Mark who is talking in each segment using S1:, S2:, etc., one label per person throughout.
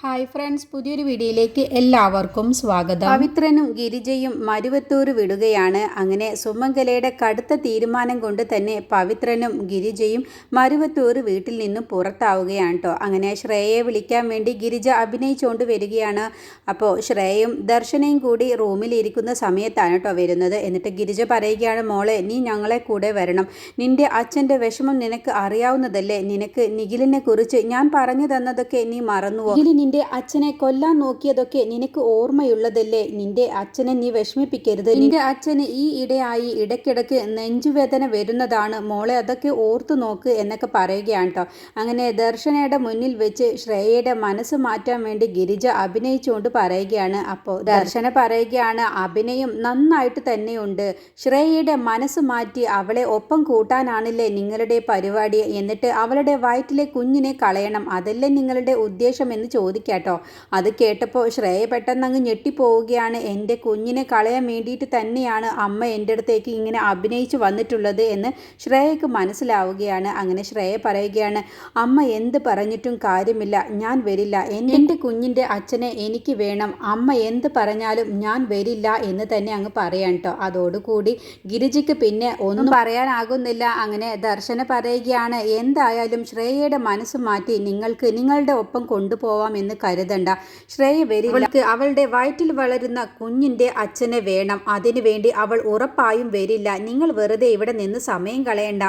S1: Hi friends പുതിയൊരു വീഡിയോയിലേക്ക് എല്ലാവർക്കും സ്വാഗതം. പവിത്രനും ഗിരിജയും മരുവത്തൂർ വിടുകയാണ്. അങ്ങനെ സുമംഗലയുടെ കടുത്ത തീരുമാനം കൊണ്ട് തന്നെ പവിത്രനും ഗിരിജയും മരുവത്തൂർ വീട്ടിൽ നിന്നും പുറത്താവുകയാണ് കേട്ടോ അങ്ങനെ ശ്രേയയെ വിളിക്കാൻ വേണ്ടി ഗിരിജ അഭിനയിച്ചുകൊണ്ട് വരികയാണ്. അപ്പോൾ ശ്രേയയും ദർശനയും കൂടി റൂമിൽ ഇരിക്കുന്ന സമയത്താണ് കേട്ടോ വരുന്നത്. എന്നിട്ട് ഗിരിജ പറയുകയാണ് മോളെ നീ ഞങ്ങളെ കൂടെ വരണം. നിന്റെ അച്ഛന്റെ വിഷമം നിനക്ക് അറിയാവുന്നതല്ലേ? നിനക്ക് നിഖിലിനെ കുറിച്ച് ഞാൻ പറഞ്ഞു തന്നതൊക്കെ നീ മറന്നുവോ? നിഖിൽ നിന്റെ അച്ഛനെ കൊല്ലാൻ നോക്കിയതൊക്കെ നിനക്ക് ഓർമ്മയുള്ളതല്ലേ? നിന്റെ അച്ഛനെ നീ വിഷമിപ്പിക്കരുത്. നിന്റെ അച്ഛന് ഈ ഇടയായി ഇടയ്ക്കിടയ്ക്ക് നെഞ്ചുവേദന വരുന്നതാണ്. മോളെ അതൊക്കെ ഓർത്തു നോക്ക് എന്നൊക്കെ പറയുകയാണ് കേട്ടോ അങ്ങനെ ദർശനയുടെ മുന്നിൽ വെച്ച് ശ്രേയയുടെ മനസ്സ് മാറ്റാൻ വേണ്ടി ഗിരിജ അഭിനയിച്ചുകൊണ്ട് പറയുകയാണ്. അപ്പോൾ ദർശന പറയുകയാണ് അഭിനയം നന്നായിട്ട് തന്നെയുണ്ട്. ശ്രേയയുടെ മനസ്സ് മാറ്റി അവളെ ഒപ്പം കൂട്ടാനാണില്ലേ നിങ്ങളുടെ പരിപാടി? എന്നിട്ട് അവളുടെ വയറ്റിലെ കുഞ്ഞിനെ കളയണം. അതല്ലേ നിങ്ങളുടെ ഉദ്ദേശം? എന്ന് ചോദിക്കാട്ടോ. അത് കേട്ടപ്പോൾ ശ്രേയ പെട്ടെന്ന് അങ്ങ് ഞെട്ടിപ്പോവുകയാണ്. എന്റെ കുഞ്ഞിനെ കളയാൻ വേണ്ടിയിട്ട് തന്നെയാണ് അമ്മ എന്റെ അടുത്തേക്ക് ഇങ്ങനെ അഭിനയിച്ച് വന്നിട്ടുള്ളത് എന്ന് ശ്രേയക്ക് മനസ്സിലാവുകയാണ്. അങ്ങനെ ശ്രേയ പറയുകയാണ് അമ്മ എന്ത് പറഞ്ഞിട്ടും കാര്യമില്ല. ഞാൻ വരില്ല. എന്റെ കുഞ്ഞിന്റെ അച്ഛനെ എനിക്ക് വേണം. അമ്മ എന്ത് പറഞ്ഞാലും ഞാൻ വരില്ല എന്ന് തന്നെ അങ്ങ് പറയാൻ കേട്ടോ അതോടുകൂടി ഗിരിജിക്ക് പിന്നെ ഒന്നും പറയാനാകുന്നില്ല. അങ്ങനെ ദർശന പറയുകയാണ് എന്തായാലും ശ്രേയയുടെ മനസ്സ് മാറ്റി നിങ്ങൾക്ക് നിങ്ങളുടെ ഒപ്പം കൊണ്ടുപോവാം എന്ന് കരുതണ്ട. ശ്രേയ വരില്ല. അവളുടെ വയറ്റിൽ വളരുന്ന കുഞ്ഞിന്റെ അച്ഛനെ വേണം. അതിനു വേണ്ടി അവൾ ഉറപ്പായും വരില്ല. നിങ്ങൾ വെറുതെ ഇവിടെ നിന്ന് സമയം കളയണ്ട.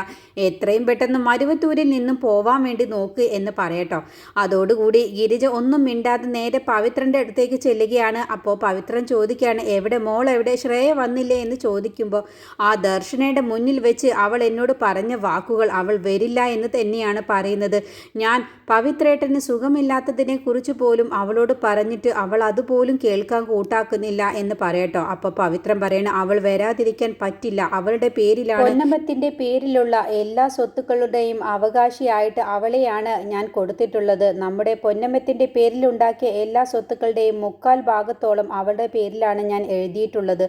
S1: എത്രയും പെട്ടെന്ന് മരുവത്തൂരിൽ നിന്നും പോവാൻ വേണ്ടി നോക്ക് എന്ന് പറയട്ടോ. അതോടുകൂടി ഗിരിജ ഒന്നും മിണ്ടാതെ നേരെ പവിത്രന്റെ അടുത്തേക്ക് ചെല്ലുകയാണ്. അപ്പോൾ പവിത്രൻ ചോദിക്കുകയാണ് എവിടെ മോൾ? എവിടെ? ശ്രേയ വന്നില്ലേ? എന്ന് ചോദിക്കുമ്പോൾ ആ ദർശനയുടെ മുന്നിൽ വെച്ച് അവൾ എന്നോട് പറഞ്ഞ വാക്കുകൾ അവൾ വരില്ല എന്ന് തന്നെയാണ് പറയുന്നത്. ഞാൻ പവിത്രേട്ടന് സുഖമില്ലാത്തതിനെ കുറിച്ച് പോലും അവളോട് പറഞ്ഞിട്ട് അവൾ അതുപോലും കേൾക്കാൻ കൂട്ടാക്കുന്നില്ല എന്ന് പറയട്ടോ. അപ്പോൾ പവിത്രം പറയണ അവൾ വരാതിരിക്കാൻ പറ്റില്ല. അവളുടെ പേരിലാണ് പൊന്നമ്പത്തിന്റെ പേരിലുള്ള എല്ലാ സ്വത്തുക്കളുടെയും അവകാശിയായിട്ട് അവളെയാണ് ഞാൻ കൊടുത്തിട്ടുള്ളത്. നമ്മുടെ പൊന്നമ്പത്തിന്റെ പേരിലുണ്ടാക്കിയ എല്ലാ സ്വത്തുക്കളുടെയും മുക്കാൽ ഭാഗത്തോളം അവളുടെ പേരിലാണ് ഞാൻ എഴുതിയിട്ടുള്ളത്.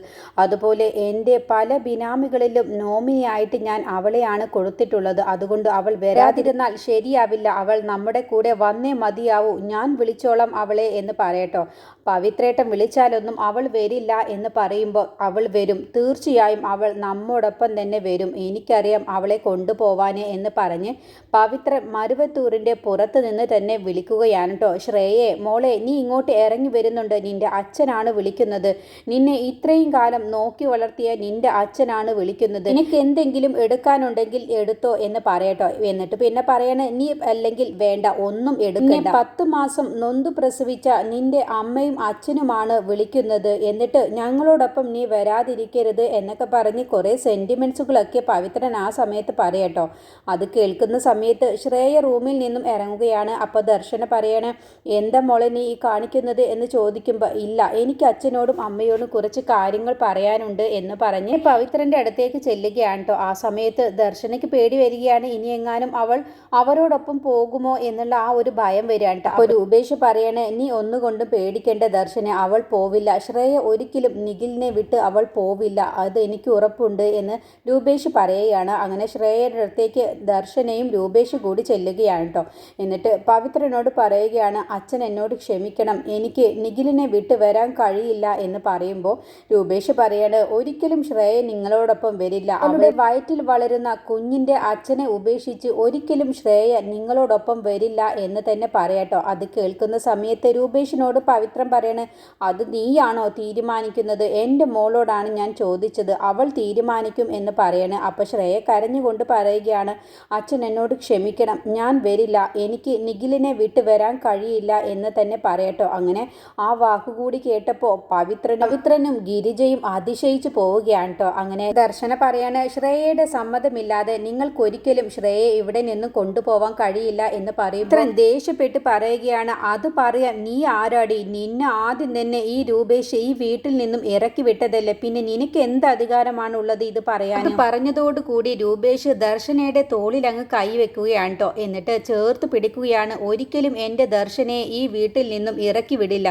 S1: അതുപോലെ എന്റെ പല ബിനാമികളിലും നോമിനിയായിട്ട് ഞാൻ അവളെയാണ് കൊടുത്തിട്ടുള്ളത്. അതുകൊണ്ട് അവൾ വരാതിരുന്നാൽ ശരിയാവില്ല. അവൾ നമ്മുടെ കൂടെ വന്നേ മതിയാവൂ. ഞാൻ വിളിച്ചോളാം അവളെ എന്ന് പറയട്ടോ. പവിത്രേട്ടൻ വിളിച്ചാലൊന്നും അവൾ വരില്ല എന്ന് പറയുമ്പോൾ അവൾ വരും. തീർച്ചയായും അവൾ നമ്മോടൊപ്പം തന്നെ വരും. എനിക്കറിയാം അവളെ കൊണ്ടുപോവാനേ എന്ന് പറഞ്ഞ് പവിത്ര മരുവത്തൂരിന്റെ പുറത്ത് നിന്ന് തന്നെ വിളിക്കുകയാണ് കേട്ടോ. ശ്രേയെ മോളെ നീ ഇങ്ങോട്ട് ഇറങ്ങി വരുന്നുണ്ട്. നിന്റെ അച്ഛനാണ് വിളിക്കുന്നത്. നിന്നെ ഇത്രയും കാലം നോക്കി വളർത്തിയ നിന്റെ അച്ഛനാണ് വിളിക്കുന്നത്. നിനക്ക് എന്തെങ്കിലും എടുക്കാനുണ്ടെങ്കിൽ എടുത്തോ എന്ന് പറയട്ടോ. എന്നിട്ട് പിന്നെ പറയണേ നീ അല്ലെങ്കിൽ വേണ്ട. ഒന്നും എടുക്കണ്ട. പത്ത് മാസം നൊന്തു പ്രസവിച്ച നിന്റെ അമ്മയും അച്ഛനുമാണ് വിളിക്കുന്നത്. എന്നിട്ട് ഞങ്ങളോടൊപ്പം നീ വരാതിരിക്കരുത് എന്നൊക്കെ പറഞ്ഞ് കുറേ സെന്റിമെൻസുകളൊക്കെ പവിത്രൻ ആ സമയത്ത് പറയട്ടോ. അത് കേൾക്കുന്ന സമയത്ത് ശ്രേയ റൂമിൽ നിന്നും ഇറങ്ങുകയാണ്. അപ്പോൾ ദർശന പറയണേ എന്താ മോളെ നീ ഈ കാണിക്കുന്നത്? എന്ന് ചോദിക്കുമ്പോൾ ഇല്ല എനിക്ക് അച്ഛനോടും അമ്മയോടും കുറച്ച് കാര്യങ്ങൾ പറയാനുണ്ട് എന്ന് പറഞ്ഞ് പവിത്രന്റെ അടുത്തേക്ക് ചെല്ലുകയാണ് കേട്ടോ ആ സമയത്ത് ദർശനയ്ക്ക് പേടി വരികയാണ്. ഇനി എങ്ങാനും അവൾ അവരോടൊപ്പം പോകുമോ എന്നുള്ള ആ ഒരു ഭയം വരികയാണ് കേട്ടോ. അപ്പോൾ രൂപേഷ് പറയണേ നീ ഒന്നുകൊണ്ടും പേടിക്കേണ്ട ദർശന അവൾ പോവില്ല. ശ്രേയ ഒരിക്കലും നിഖിലിനെ വിട്ട് അവൾ പോവില്ല. അത് എനിക്ക് ഉറപ്പുണ്ട് എന്ന് രൂപേഷ് പറയുകയാണ്. അങ്ങനെ ശ്രേയയുടെ അടുത്തേക്ക് ദർശനയും രൂപേഷ് കൂടി ചെല്ലുകയാണ് കേട്ടോ. എന്നിട്ട് പവിത്രനോട് പറയുകയാണ് അച്ഛൻ എന്നോട് ക്ഷമിക്കണം. എനിക്ക് നിഖിലിനെ വിട്ട് വരാൻ കഴിയില്ല എന്ന് പറയുമ്പോൾ രൂപേഷ് പറയാണ് ഒരിക്കലും ശ്രേയ നിങ്ങളോടൊപ്പം വരില്ല. അവളുടെ വയറ്റിൽ വളരുന്ന കുഞ്ഞിന്റെ അച്ഛനെ ഉപേക്ഷിച്ച് ഒരിക്കലും ശ്രേയ നിങ്ങളോടൊപ്പം വരില്ല. എന്ന് തന്നെ പറയട്ടോ അത് കേൾക്കുന്ന സമയത്ത് രൂപേഷിനോട് പവിത്രം പറയണ് അത് നീയാണോ തീരുമാനിക്കുന്നത്? എന്റെ മോളോടാണ് ഞാൻ ചോദിച്ചത്. അവൾ തീരുമാനിക്കും എന്ന് പറയണ്. അപ്പോൾ ശ്രേയ കരഞ്ഞുകൊണ്ട് പറയുകയാണ് അച്ഛൻ എന്നോട് ക്ഷമിക്കണം. ഞാൻ വരില്ല. എനിക്ക് നിഖിലിനെ വിട്ട് വരാൻ കഴിയില്ല എന്ന് തന്നെ പറയട്ടോ അങ്ങനെ ആ വാക്കുകൂടി കേട്ടപ്പോൾ പവിത്രൻ പവിത്രനും ഗിരിജയും അതിശയിച്ചു പോവുകയാണ് കേട്ടോ. അങ്ങനെ ദർശന പറയാണ് ശ്രേയയുടെ സമ്മതമില്ലാതെ നിങ്ങൾക്കൊരിക്കലും ശ്രേയെ ഇവിടെ നിന്ന് കൊണ്ടുപോവാൻ കഴിയില്ല എന്ന് പറയും ഇത്രയും ദേഷ്യപ്പെട്ട് പറയുകയാണ് അത് പറയാൻ നീ ആരാടി? നിന്നെ ആദ്യം തന്നെ ഈ രൂപേഷ് ഈ വീട്ടിൽ നിന്നും ഇറക്കി വിട്ടതല്ലേ? പിന്നെ നിനക്ക് എന്ത് അധികാരമാണ് ഉള്ളത് ഇത് പറയാൻ? പറഞ്ഞതോടുകൂടി രൂപേഷ് ദർശനയുടെ തോളിൽ അങ്ങ് കൈവെക്കുകയാണ് കേട്ടോ എന്നിട്ട് ചേർത്ത് പിടിക്കുകയാണ് ഒരിക്കലും എന്റെ ദർശനയെ ഈ വീട്ടിൽ നിന്നും ഇറക്കി വിടില്ല.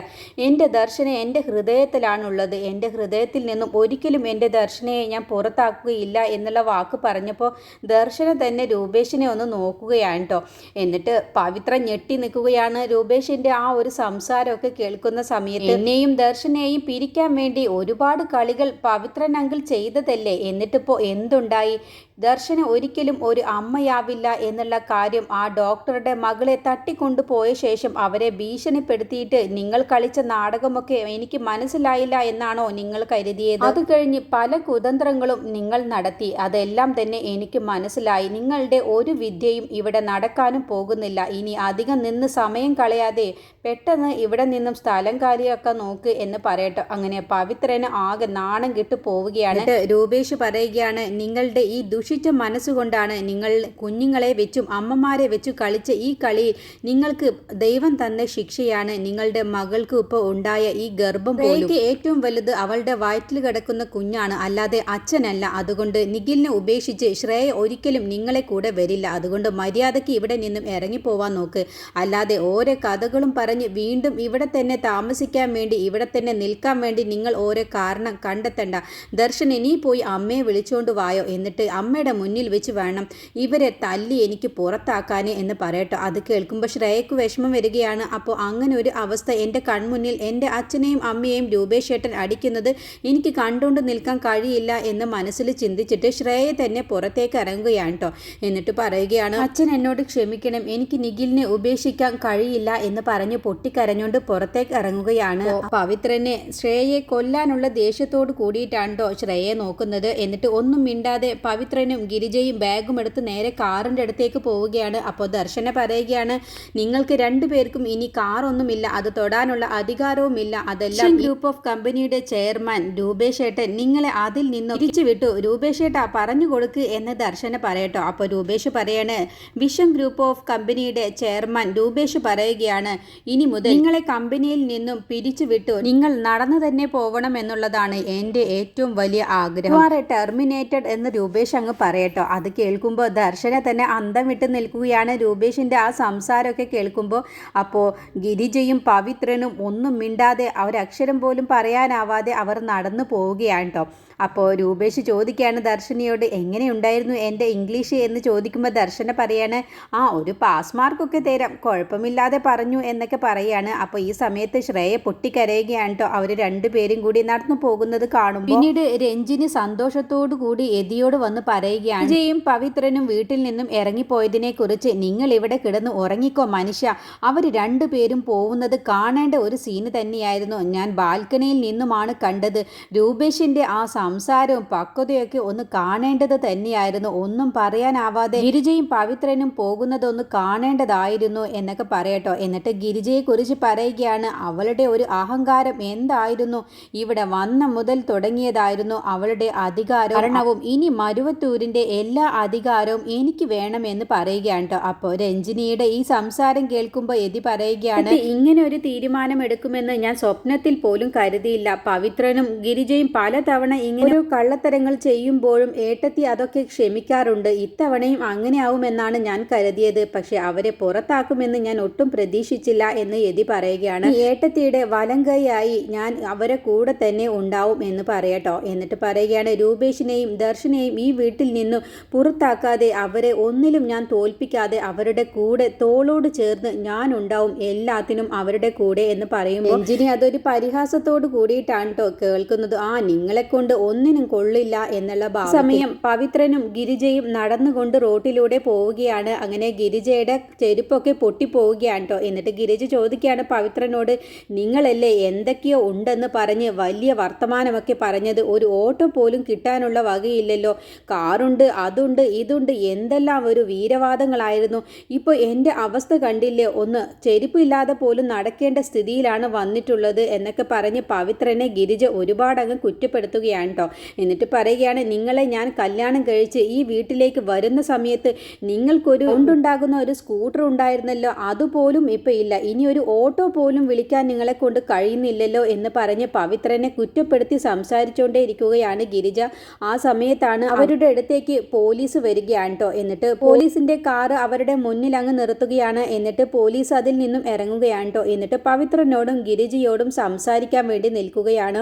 S1: എന്റെ ദർശന എന്റെ ഹൃദയത്തിലാണുള്ളത്. എന്റെ ഹൃദയത്തിൽ നിന്നും ഒരിക്കലും എന്റെ ദർശനയെ ഞാൻ പുറത്താക്കുകയില്ല എന്നുള്ള വാക്ക് പറഞ്ഞപ്പോൾ ദർശന തന്നെ രൂപേഷിനെ ഒന്ന് നോക്കുകയാണ് കേട്ടോ എന്നിട്ട് പവിത്ര ഞെട്ടി നിൽക്കുകയാണ് രൂപേഷിന്റെ ആ ഒരു സംസാരമൊക്കെ കേൾക്കുന്ന സമയത്ത്. എന്നെയും ദർശനെയും പിരിക്കാൻ വേണ്ടി ഒരുപാട് കളികൾ പവിത്രൻ അങ്കിൾ ചെയ്തതല്ലേ? എന്നിട്ടിപ്പോ എന്തുണ്ടായി? ദർശന ഒരിക്കലും ഒരു അമ്മയാവില്ല എന്നുള്ള കാര്യം ആ ഡോക്ടറുടെ മകളെ തട്ടിക്കൊണ്ടുപോയ ശേഷം അവരെ ഭീഷണിപ്പെടുത്തിയിട്ട് നിങ്ങൾ കളിച്ച നാടകമൊക്കെ എനിക്ക് മനസ്സിലായില്ല എന്നാണോ നിങ്ങൾ കരുതിയത്? അത് കഴിഞ്ഞ് പല കുതന്ത്രങ്ങളും നിങ്ങൾ നടത്തി. അതെല്ലാം തന്നെ എനിക്ക് മനസ്സിലായി. നിങ്ങളുടെ ഒരു വിദ്യയും ഇവിടെ നടക്കാനും പോകുന്നില്ല. ഇനി അധികം നിന്ന് സമയം കളയാതെ പെട്ടെന്ന് ഇവിടെ നിന്നും സ്ഥലം കാര്യമൊക്കെ നോക്ക് എന്ന് പറയട്ടെ. അങ്ങനെ പവിത്രന് ആകെ നാണം കിട്ടു പോവുകയാണ്. രൂപേഷ് പറയുകയാണ് നിങ്ങളുടെ ഈ ദുഷിച്ച മനസ്സുകൊണ്ടാണ് നിങ്ങൾ കുഞ്ഞുങ്ങളെ വെച്ചും അമ്മമാരെ വെച്ചും കളിച്ച ഈ കളി നിങ്ങൾക്ക് ദൈവം തന്ന ശിക്ഷയാണ്. നിങ്ങളുടെ മകൾക്ക് ഇപ്പോൾ ഉണ്ടായ ഈ ഗർഭം പോലും ഏറ്റവും വലുത് അവളുടെ വയറ്റിൽ കിടക്കുന്ന കുഞ്ഞാണ്. അല്ലാതെ അച്ഛനല്ല. അതുകൊണ്ട് നിഖിലിനെ ഉപേക്ഷിച്ച് ശ്രേയ ഒരിക്കലും നിങ്ങളെ കൂടെ വരില്ല. അതുകൊണ്ട് മര്യാദയ്ക്ക് ഇവിടെ നിന്നും ഇറങ്ങിപ്പോവാൻ നോക്ക്. അല്ലാതെ ഓരോ കഥകളും പറഞ്ഞ് വീണ്ടും ഇവിടെ തന്നെ താമസിക്കാൻ വേണ്ടി ഇവിടെ തന്നെ നിൽക്കാൻ വേണ്ടി നിങ്ങൾ ഓരോ കാരണം കണ്ടെത്തണ്ട. ദർശൻ ഇനി പോയി അമ്മയെ വിളിച്ചുകൊണ്ട് വായോ? എന്നിട്ട് അമ്മയുടെ മുന്നിൽ വെച്ച് വേണം ഇവരെ തല്ലി എനിക്ക് പുറത്താക്കാൻ എന്ന് പറയട്ടോ. അത് കേൾക്കുമ്പോൾ ശ്രേയക്ക് വിഷമം വരികയാണ്. അപ്പോൾ അങ്ങനെ ഒരു അവസ്ഥ എന്റെ കൺമുന്നിൽ എന്റെ അച്ഛനെയും അമ്മയെയും രൂപേഷ് ഏട്ടൻ അടിക്കുന്നത് എനിക്ക് കണ്ടുകൊണ്ട് നിൽക്കാൻ കഴിയില്ല എന്ന് മനസ്സിൽ ചിന്തിച്ചിട്ട് ശ്രേയ തന്നെ പുറത്തേക്ക് ഇറങ്ങുകയാണ് കേട്ടോ എന്നിട്ട് പറയുകയാണ് അച്ഛൻ എന്നോട് ക്ഷമിക്കണം. എനിക്ക് നിഖിലിനെ ഉപേക്ഷിക്കാൻ കഴിയില്ല എന്ന് പറഞ്ഞ് പൊട്ടിക്കരഞ്ഞുകൊണ്ട് പുറത്തേക്ക് ഇറങ്ങുകയാണ്. പവിത്രനെ ശ്രേയയെ കൊല്ലാനുള്ള ദേഷ്യത്തോട് കൂടിയിട്ടാണ്ടോ ശ്രേയയെ നോക്കുന്നത്. എന്നിട്ട് ഒന്നും മിണ്ടാതെ പവിത്രനും ഗിരിജയും ബാഗും എടുത്ത് നേരെ കാറിന്റെ അടുത്തേക്ക് പോവുകയാണ്. അപ്പോൾ ദർശന പറയുകയാണ് നിങ്ങൾക്ക് രണ്ടുപേർക്കും ഇനി കാറൊന്നുമില്ല അത് തൊടാനുള്ള അധികാരവുമില്ല. അതെല്ലാം ഗ്രൂപ്പ് ഓഫ് കമ്പനിയുടെ ചെയർമാൻ രൂപേഷ് ഏട്ടൻ നിങ്ങളെ അതിൽ നിന്ന് തിരിച്ചു വിട്ടു. രൂപേഷ് ഏട്ടാ പറഞ്ഞു കൊടുക്ക് എന്ന് ദർശന പറയട്ടോ. അപ്പോൾ രൂപേഷ് പറയാണ് വിഷം ഗ്രൂപ്പ് ഓഫ് കമ്പനിയുടെ ചെയർമാൻ രൂപേഷ് പറയുകയാണ് ഇനി മുതൽ നിങ്ങളെ കമ്പനിയിൽ നിന്നും പിരിച്ചു വിട്ടു. നിങ്ങൾ നടന്നു തന്നെ പോകണം എന്നുള്ളതാണ് എന്റെ ഏറ്റവും വലിയ ആഗ്രഹം. ടെർമിനേറ്റഡ് എന്ന് രൂപേഷ് അങ്ങ് പറയട്ടോ. അത് കേൾക്കുമ്പോൾ ദർശന തന്നെ അന്തം വിട്ട് നിൽക്കുകയാണ് രൂപേഷിന്റെ ആ സംസാരമൊക്കെ കേൾക്കുമ്പോൾ അപ്പോൾ ഗിരിജയും പവിത്രനും ഒന്നും മിണ്ടാതെ അവരക്ഷരം പോലും പറയാനാവാതെ അവർ നടന്നു പോവുകയാണ് കേട്ടോ അപ്പോൾ രൂപേഷ് ചോദിക്കുകയാണ് ദർശനിയോട് എങ്ങനെയുണ്ടായിരുന്നു എന്റെ ഇംഗ്ലീഷ്? എന്ന് ചോദിക്കുമ്പോൾ ദർശന പറയാണ് ആ ഒരു പാസ് മാർക്കൊക്കെ തരാം കുഴപ്പമില്ലാതെ പറഞ്ഞു എന്നൊക്കെ പറയാണ്. അപ്പോൾ ഈ സമയത്ത് ശ്രേയ പൊട്ടിക്കരയുകയാണ് കേട്ടോ. അവർ രണ്ടുപേരും കൂടി നടന്നു പോകുന്നത് കാണുമ്പോൾ പിന്നീട് രഞ്ജിന് സന്തോഷത്തോടു കൂടി എതിയോട് വന്ന് പറയുകയാണ് വിജയും പവിത്രനും വീട്ടിൽ നിന്നും ഇറങ്ങിപ്പോയതിനെ കുറിച്ച് നിങ്ങൾ ഇവിടെ കിടന്ന് ഉറങ്ങിക്കോ മനുഷ്യ. അവർ രണ്ടുപേരും പോകുന്നത് കാണേണ്ട ഒരു സീന് തന്നെയായിരുന്നു. ഞാൻ ബാൽക്കണിയിൽ നിന്നുമാണ് കണ്ടത്. രൂപേഷിന്റെ ആ സംസാരവും പക്വതയൊക്കെ ഒന്ന് കാണേണ്ടത് തന്നെയായിരുന്നു. ഒന്നും പറയാനാവാതെ ഗിരിജയും പവിത്രനും പോകുന്നതൊന്ന് കാണേണ്ടതായിരുന്നു എന്നൊക്കെ പറയട്ടോ. എന്നിട്ട് ഗിരിജയെ കുറിച്ച് പറയുകയാണ് അവളുടെ ഒരു അഹങ്കാരം എന്തായിരുന്നു? ഇവിടെ വന്ന മുതൽ തുടങ്ങിയതായിരുന്നു അവളുടെ അധികാരവും. ഇനി മരുവത്തൂരിന്റെ എല്ലാ അധികാരവും എനിക്ക് വേണമെന്ന് പറയുകയാണ് കേട്ടോ അപ്പോൾ രഞ്ജിനിയുടെ ഈ സംസാരം കേൾക്കുമ്പോൾ എതി പറയുകയാണ് ഇങ്ങനെ ഒരു തീരുമാനം എടുക്കുമെന്ന് ഞാൻ സ്വപ്നത്തിൽ പോലും കരുതിയില്ല. പവിത്രനും ഗിരിജയും പലതവണ ഇങ്ങനെ കള്ളത്തരങ്ങൾ ചെയ്യുമ്പോഴും ഏട്ടത്തി അതൊക്കെ ക്ഷമിക്കാറുണ്ട്. ഇത്തവണയും അങ്ങനെ ആവുമെന്നാണ് ഞാൻ കരുതിയത്. പക്ഷെ അവരെ പുറത്താക്കുമെന്ന് ഞാൻ ഒട്ടും പ്രതീക്ഷിച്ചില്ല എന്ന് യതി പറയുകയാണ്. ഏട്ടത്തിയുടെ വലങ്കയായി ഞാൻ അവരെ കൂടെ തന്നെ ഉണ്ടാവും എന്ന് പറയട്ടോ. എന്നിട്ട് പറയുകയാണ് രൂപേഷിനെയും ദർശനെയും ഈ വീട്ടിൽ നിന്നും പുറത്താക്കാതെ അവരെ ഒന്നിലും ഞാൻ തോൽപ്പിക്കാതെ അവരുടെ കൂടെ തോളോട് ചേർന്ന് ഞാൻ ഉണ്ടാവും എല്ലാത്തിനും അവരുടെ കൂടെ എന്ന് പറയുമ്പോൾ രഞ്ജിനി അതൊരു പരിഹാസത്തോട് കൂടിയിട്ടാണ് കേട്ടോ കേൾക്കുന്നത്. ആ നിങ്ങളെ കൊണ്ട് ഒന്നിനും കൊള്ളില്ല എന്നുള്ള സമയം പവിത്രനും ഗിരിജയും നടന്നുകൊണ്ട് റോട്ടിലൂടെ പോവുകയാണ്. അങ്ങനെ ഗിരിജയുടെ ചെരുപ്പൊക്കെ പൊട്ടിപ്പോവുകയാണ് കേട്ടോ എന്നിട്ട് ഗിരിജ ചോദിക്കുകയാണ് പവിത്രനോട് നിങ്ങളല്ലേ എന്തൊക്കെയോ ഉണ്ടെന്ന് പറഞ്ഞ് വലിയ വർത്തമാനമൊക്കെ പറഞ്ഞത്. ഒരു ഓട്ടോ പോലും കിട്ടാനുള്ള വകയില്ലല്ലോ. കാറുണ്ട് അതുണ്ട് ഇതുണ്ട്. എന്തെല്ലാം ഒരു വീരവാദങ്ങളായിരുന്നു. ഇപ്പോൾ എന്റെ അവസ്ഥ കണ്ടില്ലേ? ഒന്ന് ചെരുപ്പില്ലാതെ പോലും നടക്കേണ്ട സ്ഥിതിയിലാണ് വന്നിട്ടുള്ളത് എന്നൊക്കെ പറഞ്ഞ് പവിത്രനെ ഗിരിജ ഒരുപാടങ്ങ് കുറ്റപ്പെടുത്തുകയാണ് കേട്ടോ. എന്നിട്ട് പറയുകയാണ് നിങ്ങളെ ഞാൻ കല്യാണം കഴിച്ച് ഈ വീട്ടിലേക്ക് വരുന്ന സമയത്ത് നിങ്ങൾക്കൊരു കൊണ്ടുണ്ടാകുന്ന ഒരു സ്കൂട്ടർ ഉണ്ടായിരുന്നല്ലോ അതുപോലും ഇപ്പം ഇല്ല. ഇനി ഒരു ഓട്ടോ പോലും വിളിക്കാൻ നിങ്ങളെ കൊണ്ട് കഴിയുന്നില്ലല്ലോ എന്ന് പറഞ്ഞ് പവിത്രനെ കുറ്റപ്പെടുത്തി സംസാരിച്ചുകൊണ്ടേ ഇരിക്കുകയാണ് ഗിരിജ. ആ സമയത്താണ് അവരുടെ അടുത്തേക്ക് പോലീസ് വരികയാണ് കേട്ടോ. എന്നിട്ട് പോലീസിന്റെ കാറ് അവരുടെ മുന്നിൽ അങ്ങ് നിർത്തുകയാണ്. എന്നിട്ട് പോലീസ് അതിൽ നിന്നും ഇറങ്ങുകയാണ് കേട്ടോ. എന്നിട്ട് പവിത്രനോടും ഗിരിജയോടും സംസാരിക്കാൻ വേണ്ടി നിൽക്കുകയാണ്.